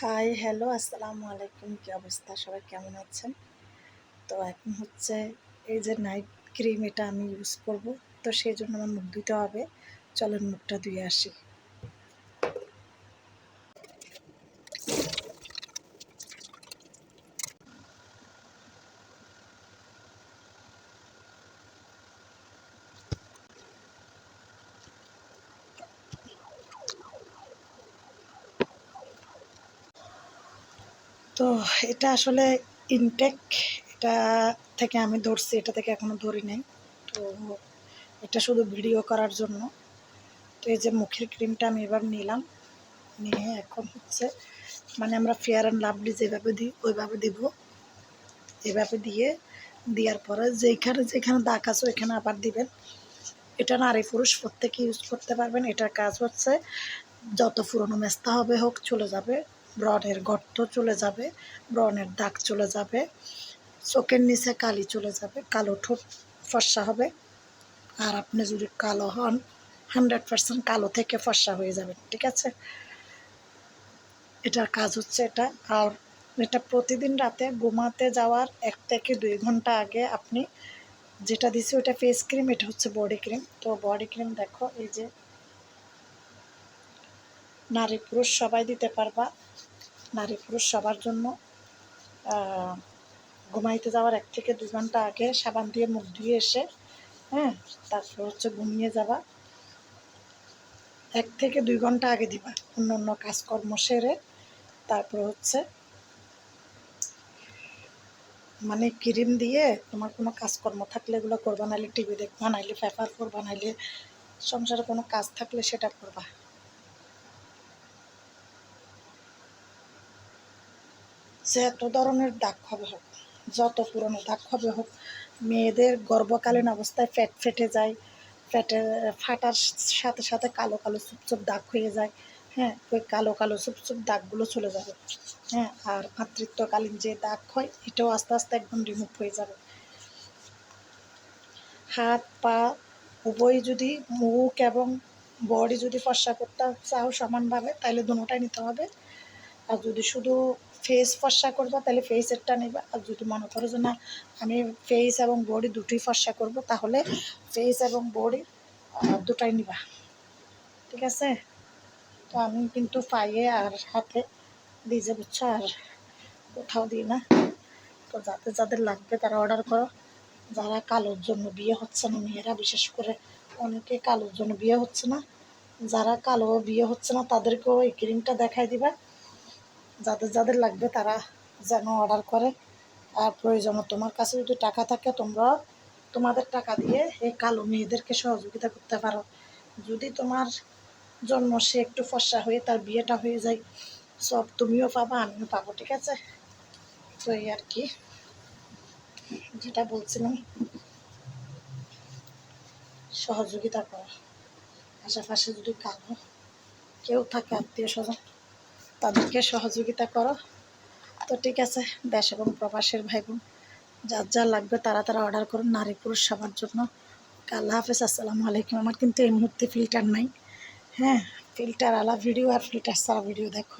Hi hello আসসালামু আলাইকুম। কি অবস্থা? সবাই কেমন আছেন? তো এখন হচ্ছে এই যে নাইট ক্রিম এটা আমি ইউজ করব। তো সেই জন্য আমার মুখ ধুতে হবে। চলেন মুখটা ধুয়ে আসি। তো এটা আসলে ইনটেক এটা থেকে আমি ধরছি, এটা থেকে এখনও ধরি নাই। তো এটা শুধু ভিডিও করার জন্য। তো এই যে মুখের ক্রিমটা আমি এবার নিলাম। নিয়ে এখন হচ্ছে মানে আমরা ফেয়ার অ্যান্ড লাভলি যেভাবে দিই ওইভাবে দিব। এভাবে দিয়ে, দেওয়ার পরে যেখানে যেখানে দাগ আছে ওইখানে আবার দিবেন। এটা নারী পুরুষ প্রত্যেকে ইউজ করতে পারবেন। এটার কাজ হচ্ছে, যত পুরনো মেস্তা হবে হোক, চলে যাবে। ব্রণের গর্ত চলে যাবে, ব্রণের দাগ চলে যাবে, চোখের নিচে কালি চলে যাবে, কালো ঠোঁট ফর্সা হবে। আর আপনি যদি কালো হন, হান্ড্রেড পার্সেন্ট কালো থেকে ফর্সা হয়ে যাবেন, ঠিক আছে? এটার কাজ হচ্ছে এটা। আর এটা প্রতিদিন রাতে ঘুমাতে যাওয়ার এক থেকে দুই ঘণ্টা আগে আপনি যেটা দিছি ওটা ফেস ক্রিম এটা হচ্ছে বডি ক্রিম তো বডি ক্রিম দেখো, এই যে নারী পুরুষ সবাই দিতে পারবা। নারী পুরুষ সবার জন্য ঘুমাইতে যাওয়ার এক থেকে দুই ঘণ্টা আগে সাবান দিয়ে মুখ ধুয়ে এসে হ্যাঁ তারপর হচ্ছে ঘুমিয়ে যাবা। এক থেকে দুই ঘণ্টা আগে দিবা অন্য অন্য কাজকর্ম সেরে। তারপর হচ্ছে মানে ক্রিম দিয়ে তোমার কোনো কাজকর্ম থাকলে এগুলো করবা, নাইলে টিভি দেখবা, নাইলে পেপার করবা নাইলে সংসারে কোনো কাজ থাকলে সেটা করবা। যে এত ধরনের দাগ হবে হোক, যত পুরনো দাগ হবে হোক, মেয়েদের গর্ভকালীন অবস্থায় ফ্যাট ফেটে যায়, ফ্যাটে, ফাটার সাথে সাথে কালো কালো চুপচুপ দাগ হয়ে যায় হ্যাঁ ওই কালো কালো চুপচুপ দাগগুলো চলে যাবে হ্যাঁ আর মাতৃত্বকালীন যে দাগ হয়, এটাও আস্তে আস্তে একদম রিমুভ হয়ে যাবে। হাত, পা, উভয় যদি মুখ এবং বডি যদি ফর্সা করতে চাও সমানভাবে, তাহলে দুটোটাই নিতে হবে। আর যদি শুধু ফেস ফর্সা করব, তাহলে ফেসেরটা নেবে। আর যদি মনে করো যে না, আমি ফেস এবং বডি দুটোই ফর্সা করব, তাহলে ফেস এবং বডি দুটাই নিবা। ঠিক আছে? তো আমি কিন্তু পাইয়ে আর হাতে দিজে বুঝছ? আর কোথাও দিই না। তো যাদের যাদের লাগবে তারা অর্ডার করো। যারা কালোর জন্য বিয়ে হচ্ছে না, মেয়েরা বিশেষ করে অনেকে কালোর জন্য বিয়ে হচ্ছে না। যারা কালো বিয়ে হচ্ছে না, তাদেরকেও এই ক্রিমটা দেখাই দিবা। যাদের যাদের লাগবে তারা যেন অর্ডার করে। আর প্রয়োজন তোমার কাছে যদি টাকা থাকে, তোমরা তোমাদের টাকা দিয়ে এই কালো মেয়েদেরকে সহযোগিতা করতে পারো। যদি তোমার জন্ম সে একটু ফর্সা হয়ে তার বিয়েটা হয়ে যায়, সব তুমিও পাবা, আমিও পাবো, ঠিক আছে? তো এই আর কি। যেটা বলছিলাম, সহযোগিতা করো। আশেপাশে যদি কালো কেউ থাকে আত্মীয় স্বজন তাদেরকে সহযোগিতা করো। তো ঠিক আছে, দেশ এবং প্রবাসের ভাই বোন যার যা লাগবে তারা তারা অর্ডার করুন নারী পুরুষ সবার জন্য। আল্লাহ হাফেজ, আসসালামু আলাইকুম। আমার কিন্তু এই মুহূর্তে ফিল্টার নাই। হ্যাঁ ফিল্টার আলা ভিডিও আর ফিল্টার সারা ভিডিও দেখো।